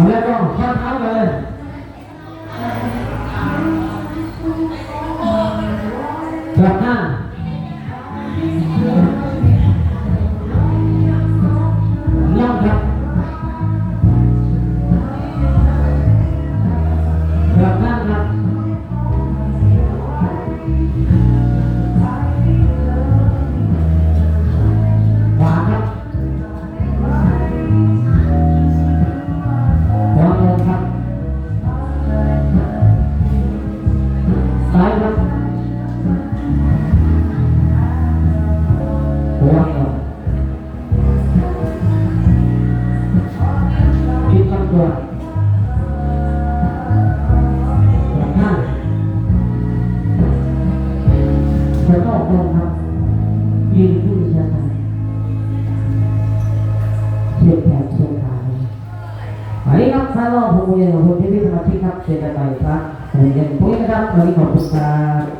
เาแล้วก็ข้อเท้าเลยกลับหน้า แล้วก็กองทัพยืนผู้ชาการเชิญแขกเชิญขายหมายนักสาวผมเองผมที่เป็นสมาชิครับเชิญไปครับผมยังพูดนะครับวันนี้ขอบคุณครับ